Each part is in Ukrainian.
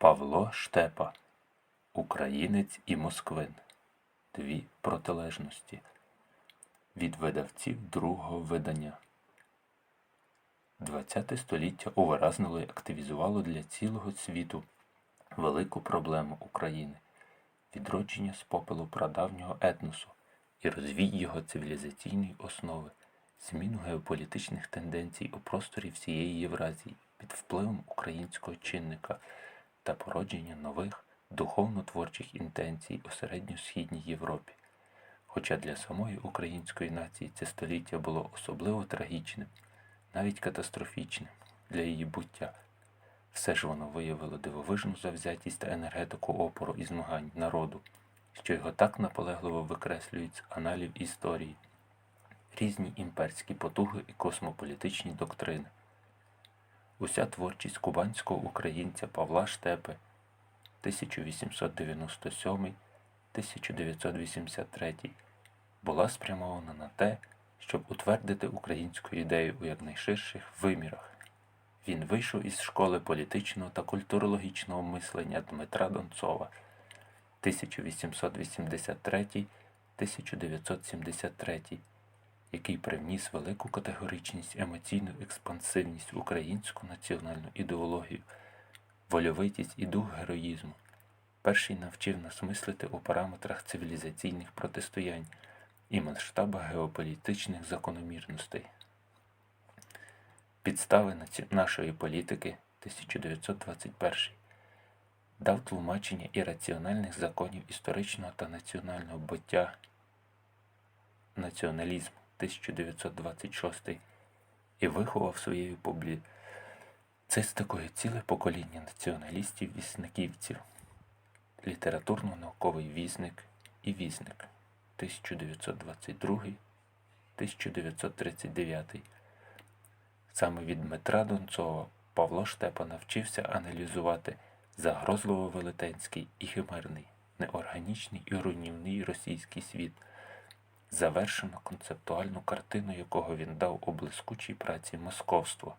Павло Штепа Українець і Москвин. Дві протилежності. Від видавців другого видання. ХХ століття увиразнило і активізувало для цілого світу велику проблему України відродження з попелу прадавнього етносу і розвій його цивілізаційної основи, зміну геополітичних тенденцій у просторі всієї Євразії під впливом українського чинника та породження нових духовно-творчих інтенцій у середньо-східній Європі. Хоча для самої української нації це століття було особливо трагічним, навіть катастрофічним для її буття, все ж воно виявило дивовижну завзятість та енергетику опору і змагань народу, що його так наполегливо викреслюють з аналів історії, різні імперські потуги і космополітичні доктрини. Уся творчість кубанського українця Павла Штепи. 1897-1983 була спрямована на те, щоб утвердити українську ідею у якнайширших вимірах. Він вийшов із школи політичного та культурологічного мислення Дмитра Донцова. 1883-1973, який привніс велику категоричність, емоційну експансивність в українську національну ідеологію, вольовитість і дух героїзму. Перший навчив нас мислити у параметрах цивілізаційних протистоянь і масштабах геополітичних закономірностей. Підстави нашої політики 1921 дав тлумачення ірраціональних законів історичного та національного буття націоналізму 1926 і виховав своєю публіцистикою ціле покоління націоналістів-вісниківців, літературно-науковий вісник і вісник 1922-1939. Саме від Дмитра Донцова Павло Штепа навчився аналізувати загрозливо велетенський і химерний, неорганічний і руйнівний російський світ, завершено концептуальну картину якого він дав у блискучій праці Московство.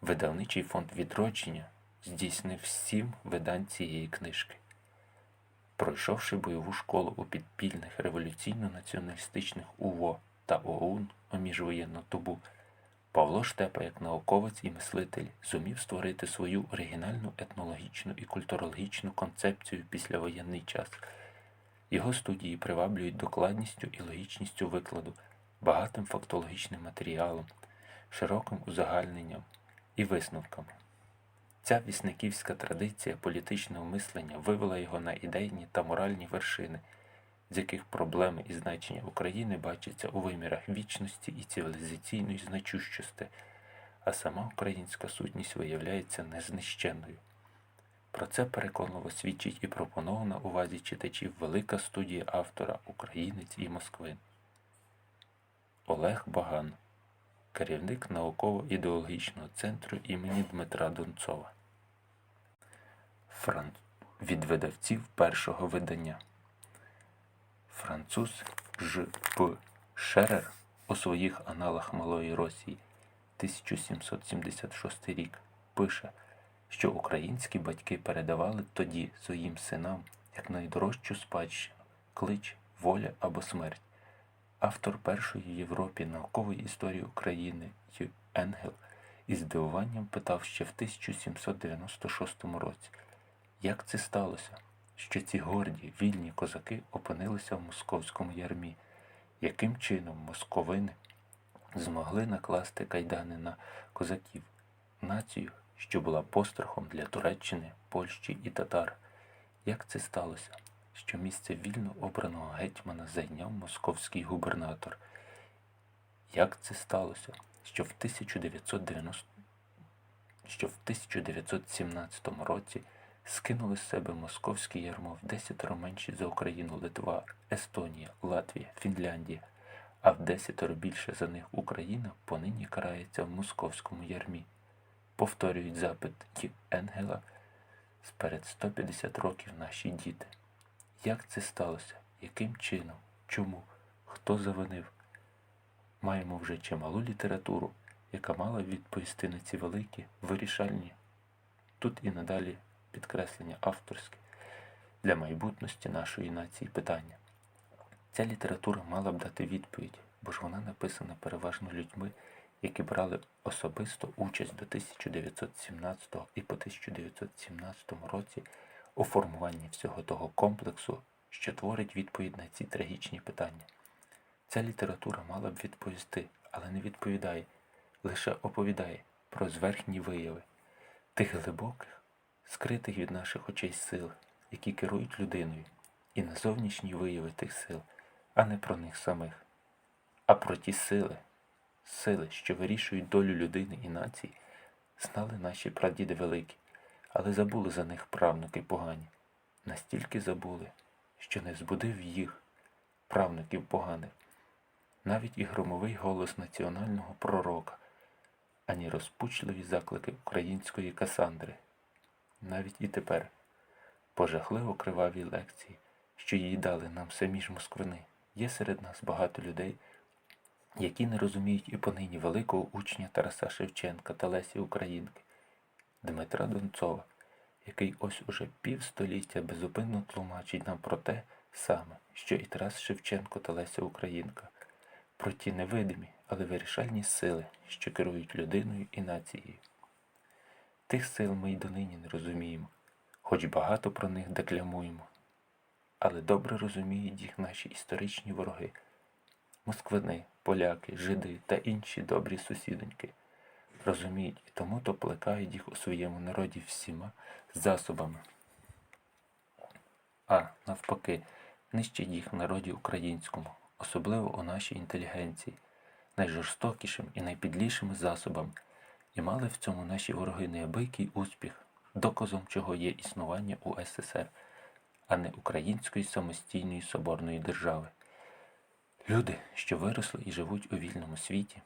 Видавничий фонд відродження здійснив сім видань цієї книжки. Пройшовши бойову школу у підпільних революційно-націоналістичних УВО та ОУН у міжвоєнну добу, Павло Штепа, як науковець і мислитель, зумів створити свою оригінальну етнологічну і культурологічну концепцію післявоєнний час. Його студії приваблюють докладністю і логічністю викладу, багатим фактологічним матеріалом, широким узагальненням і висновками. Ця вісниківська традиція політичного мислення вивела його на ідейні та моральні вершини, з яких проблеми і значення України бачаться у вимірах вічності і цивілізаційної значущості, а сама українська сутність виявляється незнищенною. Про це переконливо свідчить і пропонована увазі читачів велика студія автора Українець і Москвин. Олег Баган керівник науково-ідеологічного центру імені Дмитра Донцова. Фран... Від видавців першого видання. Француз Ж. П. Шерер у своїх аналах Малої Росії 1776 рік пише, що українські батьки передавали тоді своїм синам як найдорожчу спадщину клич, воля або смерть. Автор першої в Європі наукової історії України Ю. Енгел із здивуванням питав ще в 1796 році, як це сталося, що ці горді, вільні козаки опинилися в московському ярмі, яким чином московини змогли накласти кайдани на козаків, націю, що була пострахом для Туреччини, Польщі і татар. Як це сталося? що місце вільно обраного гетьмана зайняв московський губернатор. Як це сталося, що в 1990 що в 1917 році скинули з себе московське ярмо в десятеро менші за Україну Литва, Естонія, Латвія, Фінляндія, а в десятеро більше за них Україна понині карається в московському ярмі. Повторюють запит Ї. Енгела сперед 150 років наші діти. Як це сталося? Яким чином? Чому? Хто завинив? Маємо вже чималу літературу, яка мала відповісти на ці великі, вирішальні, тут і надалі підкреслення авторське для майбутності нашої нації питання. Ця література мала б дати відповідь, бо ж вона написана переважно людьми, які брали особисто участь до 1917 і по 1917 році у формуванні всього того комплексу, що творить відповідь на ці трагічні питання. Ця література мала б відповісти, але не відповідає, лише оповідає про зверхні вияви тих глибоких, скритих від наших очей сил, які керують людиною, і на зовнішні вияви тих сил, а не про них самих, а про ті сили, сили, що вирішують долю людини і нації, знали наші прадіди великі, але забули за них правнуки погані, настільки забули, що не збудив їх, правнуків поганих, навіть і громовий голос національного пророка, ані розпучливі заклики української Касандри. Навіть і тепер, по жахливо кривавій лекції, що їй дали нам самі ж москвини, є серед нас багато людей, які не розуміють і понині великого учня Тараса Шевченка та Лесі Українки, Дмитра Донцова, який ось уже півстоліття безупинно тлумачить нам про те саме, що і Тарас Шевченко та Леся Українка, про ті невидимі, але вирішальні сили, що керують людиною і нацією. Тих сил ми й донині не розуміємо, хоч багато про них декламуємо, але добре розуміють їх наші історичні вороги москвини, поляки, жиди та інші добрі сусідоньки. Розуміють і тому то плекають їх у своєму народі всіма засобами. А навпаки, нищать їх народі українському, особливо у нашій інтелігенції, найжорстокішим і найпідлішими засобами, і мали в цьому наші вороги неабиякий успіх, доказом чого є існування у СССР, а не української самостійної соборної держави. Люди, що виросли і живуть у вільному світі,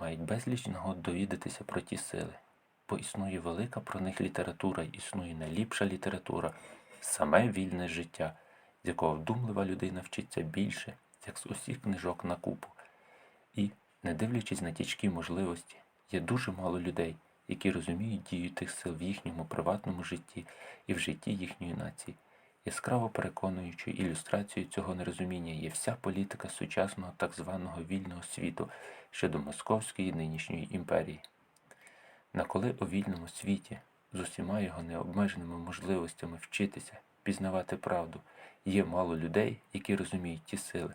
мають безліч нагод довідатися про ті сили, бо існує велика про них література, існує найліпша література, саме вільне життя, з якого вдумлива людина вчиться більше, як з усіх книжок на купу. І, не дивлячись на тічкі можливості, є дуже мало людей, які розуміють дію тих сил в їхньому приватному житті і в житті їхньої нації. Яскраво переконуючою ілюстрацією цього нерозуміння є вся політика сучасного так званого вільного світу щодо Московської нинішньої імперії. На коли у вільному світі з усіма його необмеженими можливостями вчитися, пізнавати правду, є мало людей, які розуміють ті сили,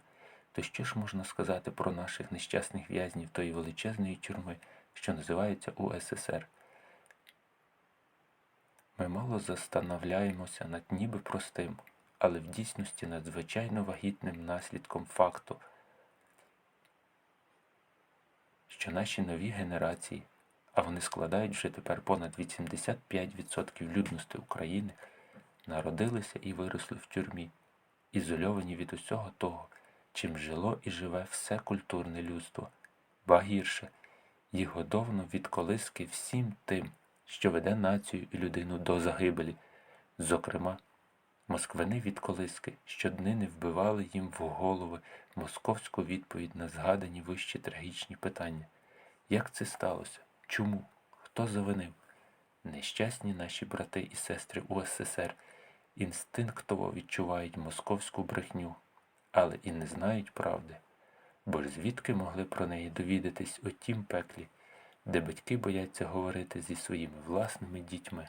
то що ж можна сказати про наших нещасних в'язнів тої величезної тюрми, що називається УССР? Ми мало застановляємося над ніби простим, але в дійсності надзвичайно вагітним наслідком факту, що наші нові генерації, а вони складають вже тепер понад 85% людності України, народилися і виросли в тюрмі, ізольовані від усього того, чим жило і живе все культурне людство, ба гірше, їх годовано від колиски всім тим що веде націю і людину до загибелі. Зокрема, москвини від колиски щоднини вбивали їм в голови московську відповідь на згадані вищі трагічні питання. Як це сталося? Чому? Хто завинив? Нещасні наші брати і сестри УССР інстинктово відчувають московську брехню, але і не знають правди, бо ж звідки могли про неї довідатись у тім пеклі? де батьки бояться говорити зі своїми власними дітьми.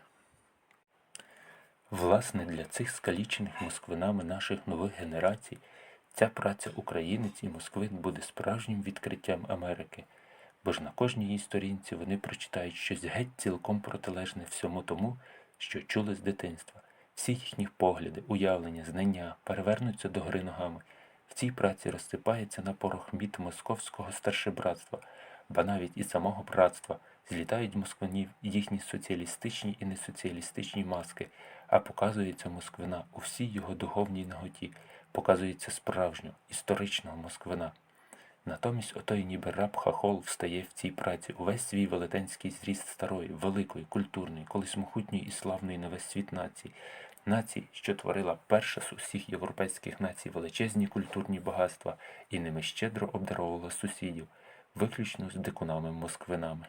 Власне, для цих скалічених москвинами наших нових генерацій ця праця українець і москвин буде справжнім відкриттям Америки, бо ж на кожній її сторінці вони прочитають щось геть цілком протилежне всьому тому, що чули з дитинства. Всі їхні погляди, уявлення, знання перевернуться до гри ногами. В цій праці розсипається на порох міт московського старшебратства – ба навіть і самого братства, злітають москвинів їхні соціалістичні і несоціалістичні маски, а показується москвина у всій його духовній наготі, показується справжнього, історичного москвина. Натомість отой ніби раб хахол встає в цій праці увесь свій велетенський зріст старої, великої, культурної, колись могутньої і славної на весь світ нації, нації, що творила перша з усіх європейських націй величезні культурні багатства і ними щедро обдаровувала сусідів виключно з дикунами-москвинами.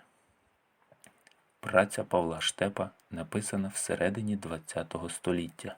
Праця Павла Штепа написана всередині ХХ століття.